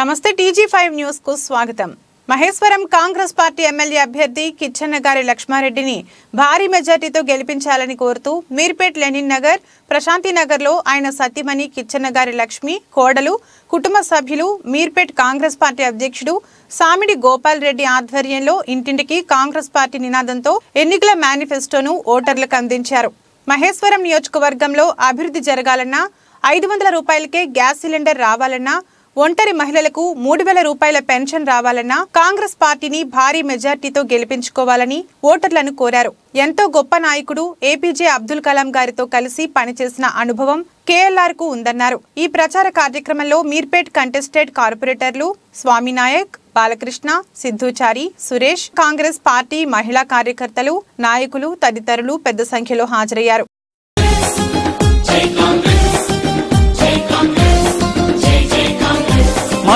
నమస్తే TG five న్యూస్కు స్వాగతం. మహేశ్వరం కాంగ్రెస్ పార్టీ ఎమ్మెల్యే అభ్యర్థి కిచ్చన్నగారి లక్ష్మారెడ్డిని భారీ మెజార్టీతో గెలిపించాలని కోరుతూ మీర్పేట్ లెనిన్ నగర్ ప్రశాంతి నగర్లో ఆయన సతీమణి కిచ్చన్నగారి లక్ష్మి కోడలు కుటుంబ సభ్యులు మీర్పేట్ కాంగ్రెస్ పార్టీ అధ్యక్షుడు సామిడి గోపాల్ రెడ్డి ఆధ్వర్యంలో ఇంటింటికి కాంగ్రెస్ పార్టీ నినాదంతో ఎన్నికల మేనిఫెస్టోను ఓటర్లకు అందించారు. మహేశ్వరం నియోజకవర్గంలో అభివృద్ధి జరగాలన్నా ఐదు వందల రూపాయలకే గ్యాస్ సిలిండర్ రావాలన్నా ఒంటరి మహిళలకు మూడు వేల రూపాయల పెన్షన్ రావాలన్నా కాంగ్రెస్ పార్టీని భారీ మెజార్టీతో గెలిపించుకోవాలని ఓటర్లను కోరారు. ఎంతో గొప్ప నాయకుడు ఏపీజే అబ్దుల్ కలాం గారితో కలిసి పనిచేసిన అనుభవం కేఎల్ఆర్కు ఉందన్నారు. ఈ ప్రచార కార్యక్రమంలో మీర్పేట్ కంటెస్టెడ్ కార్పొరేటర్లు స్వామినాయక్ బాలకృష్ణ సిద్ధుచారి సురేష్ కాంగ్రెస్ పార్టీ మహిళా కార్యకర్తలు నాయకులు తదితరులు పెద్ద సంఖ్యలో హాజరయ్యారు.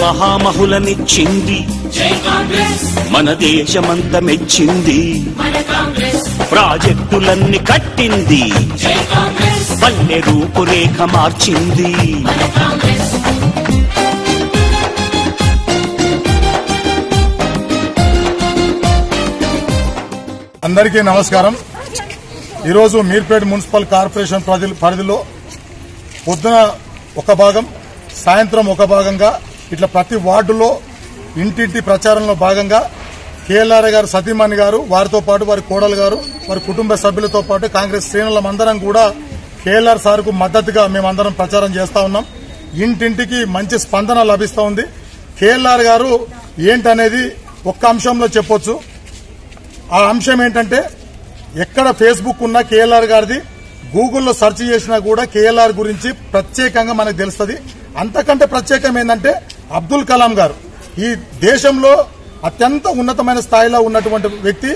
మహామహులనిచ్చింది. మన దేశమంత మెచ్చింది. ప్రాజెక్టులన్నీ కట్టింది. పల్లె రూపురేఖ మార్చింది. అందరికీ నమస్కారం. ఈరోజు మీర్పేట్ మున్సిపల్ కార్పొరేషన్ ప్రజల పరిధిలో పొద్దున ఒక భాగం సాయంత్రం ఒక భాగంగా ఇట్లా ప్రతి వార్డులో ఇంటింటి ప్రచారంలో భాగంగా కేఎల్ఆర్ గారు సతీమణి గారు వారితో పాటు వారి కోడలు గారు వారి కుటుంబ సభ్యులతో పాటు కాంగ్రెస్ శ్రేణులమందరం కూడా కేఎల్ఆర్ సార్కు మద్దతుగా మేమందరం ప్రచారం చేస్తా ఉన్నాం. ఇంటింటికి మంచి స్పందన లభిస్తూ ఉంది. కేఎల్ఆర్ గారు ఏంటనేది ఒక్క అంశంలో చెప్పొచ్చు. ఆ అంశం ఏంటంటే ఎక్కడ ఫేస్బుక్ ఉన్నా కేఎల్ఆర్ గారిది గూగుల్లో సెర్చ్ చేసినా కూడా కేఎల్ఆర్ గురించి ప్రత్యేకంగా మనకు తెలుస్తుంది. అంతకంటే ప్రత్యేకం ఏంటంటే అబ్దుల్ కలాం గారు. ఈ దేశంలో అత్యంత ఉన్నతమైన స్థాయిలో ఉన్నటువంటి వ్యక్తి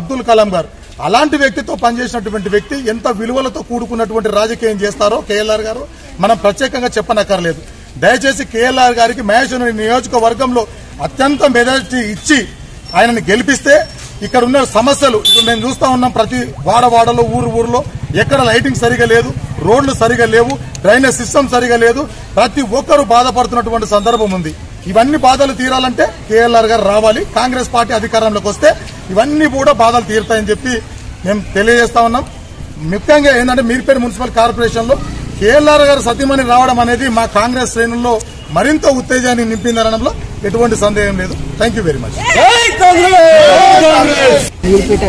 అబ్దుల్ కలాం గారు. అలాంటి వ్యక్తితో పనిచేసినటువంటి వ్యక్తి ఎంత విలువలతో కూడుకున్నటువంటి రాజకీయం చేస్తారో కేఎల్ఆర్ గారు మనం ప్రత్యేకంగా చెప్పనక్కర్లేదు. దయచేసి కేఎల్ఆర్ గారికి మహేశ్వరి నియోజకవర్గంలో అత్యంత మెజారిటీ ఇచ్చి ఆయనని గెలిపిస్తే ఇక్కడ ఉన్న సమస్యలు ఇప్పుడు మేము చూస్తా ఉన్నాం ప్రతి వాడవాడలో ఊరు ఊరిలో ఎక్కడ లైటింగ్ సరిగా లేదు. రోడ్లు సరిగా లేవు డ్రైనేజ్ సిస్టమ్ సరిగా లేదు ప్రతి ఒక్కరు బాధపడుతున్నటువంటి సందర్భం ఉంది. ఇవన్నీ బాధలు తీరాలంటే కేఎల్ఆర్ గారు రావాలి కాంగ్రెస్ పార్టీ అధికారంలోకి వస్తే ఇవన్నీ కూడా బాధలు తీరుతాయని చెప్పి మేము తెలియజేస్తా ఉన్నాం. ముఖ్యంగా ఏంటంటే మీర్పేట మున్సిపల్ కార్పొరేషన్లో కేఎల్ఆర్ గారు సతీమణి రావడం అనేది మా కాంగ్రెస్ శ్రేణుల్లో మరింత ఉత్తేజాన్ని నింపిందనడంలో ఎటువంటి సందేహం లేదు. Thank you very much Veeripeta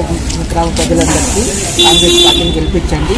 గ్రామ ప్రజలందరికీ కాంగ్రెస్ పార్టీని గెలిపించండి.